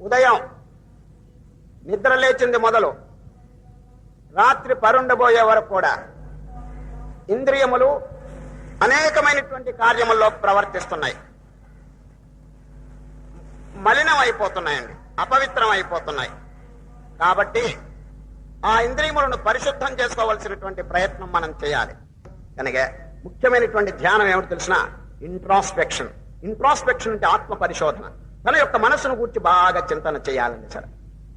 ఉదయం నిద్ర లేచింది మొదలు రాత్రి పరుండబోయే వరకు కూడా ఇంద్రియములు అనేకమైనటువంటి కార్యముల్లో ప్రవర్తిస్తున్నాయి. మలినం అయిపోతున్నాయండి అపవిత్రం అయిపోతున్నాయి కాబట్టి ఆ ఇంద్రియములను పరిశుద్ధం చేసుకోవలసినటువంటి ప్రయత్నం మనం చేయాలి. కనుక ముఖ్యమైనటువంటి ధ్యానం ఏమిటి తెలిసిన? ఇంట్రాస్పెక్షన్. ఇంట్రాస్పెక్షన్ అంటే ఆత్మ పరిశోధన తన యొక్క మనసును కూర్చి బాగా చింతన చేయాలండి సరే.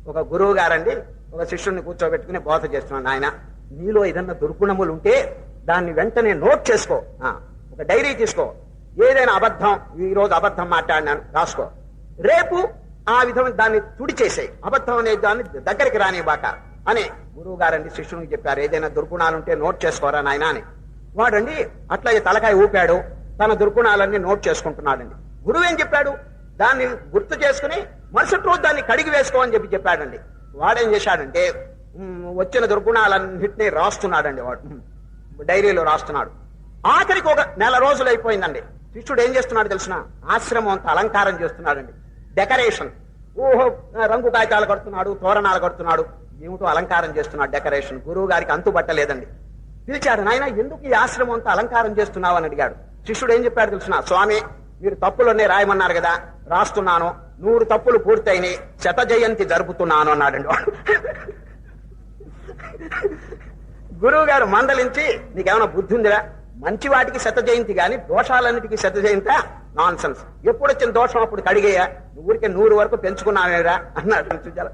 ఒక గురువు గారండి ఒక శిష్యుడిని కూర్చోబెట్టుకుని బోధ చేస్తున్నాను ఆయన నీలో ఏదన్నా దుర్గుణములు ఉంటే దాన్ని వెంటనే నోట్ చేసుకో. ఆ, ఒక డైరీ తీసుకో. ఏదైనా అబద్ధం ఈ రోజు అబద్ధం మాట్లాడినాను రాసుకో. రేపు ఆ విధమైన దాన్ని తుడిచేసాయి. అబద్ధం అనే దాన్ని దగ్గరికి రానివ్వక అని గురువు గారండి శిష్యునికి చెప్పారు. ఏదైనా దుర్గుణాలుంటే నోట్ చేసుకోరా నాయన అని. వాడండి అట్లాగే తలకాయ ఊపాడు తన దుర్గుణాలన్నీ నోట్ చేసుకుంటున్నాడండి. గురువు ఏం చెప్పాడు? దాన్ని గుర్తు చేసుకుని మరుసటి రోజు దాన్ని కడిగి వేసుకోమని చెప్పి చెప్పాడండి. వాడేం చేశాడంటే వచ్చిన దుర్గుణాలన్నింటినీ రాస్తున్నాడండి వాడు. డైరీలో రాస్తున్నాడు. ఆఖరికి ఒక నెల రోజులు అయిపోయిందండి. శిష్యుడు ఏం చేస్తున్నాడు తెలిసిన? ఆశ్రమం అంతా అలంకారం చేస్తున్నాడండి. డెకరేషన్. ఓహో రంగు కాగితాలు కడుతున్నాడు తోరణాలు కడుతున్నాడు. ఏమిటో అలంకారం చేస్తున్నాడు డెకరేషన్. గురువు గారికి అంతు పట్టలేదండి పిలిచాడు నాయన ఎందుకు ఈ ఆశ్రమం అంతా అలంకారం చేస్తున్నావు? అని అడిగాడు. శిష్యుడు ఏం చెప్పాడు తెలిసిన? స్వామి మీరు తప్పులన్నీ రాయమన్నారు కదా? రాస్తున్నాను. నూరు తప్పులు పూర్తయినాయి. శత జయంతి జరుపుతున్నాను అన్నాడండి వాడు. గురువు గారు మందలించి నీకేమైనా బుద్ధి ఉందిరా? మంచి వాటికి శత జయంతి గాని దోషాలన్నిటికీ శత జయంత? నాన్ సెన్స్ ఎప్పుడు వచ్చిన దోషం అప్పుడు కడిగేయా? ఊరికే నూరు వరకు పెంచుకున్నావేరా అన్నాడు చూచారా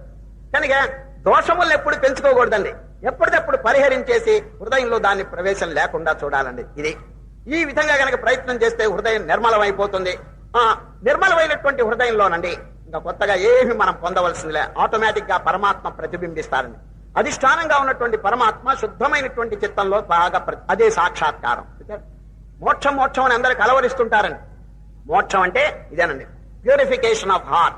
కనుక దోషములను ఎప్పుడు పెంచుకోకూడదండి. ఎప్పటికప్పుడు పరిహరించేసి హృదయంలో దాని ప్రవేశం లేకుండా చూడాలండి. ఇది ఈ విధంగా గనక ప్రయత్నం చేస్తే హృదయం నిర్మలమైపోతుంది. ఆ నిర్మలమైనటువంటి హృదయంలోనండి ఇంకా కొత్తగా ఏమి మనం పొందవలసిందిలే. ఆటోమేటిక్గా పరమాత్మ ప్రతిబింబిస్తారండి. అధిష్టానంగా ఉన్నటువంటి పరమాత్మ శుద్ధమైనటువంటి చిత్తంలో బాగా అదే సాక్షాత్కారం. మోక్షం మోక్షం అని అందరు కలవరిస్తుంటారండి. మోక్షం అంటే ఇదేనండి. Purification of heart.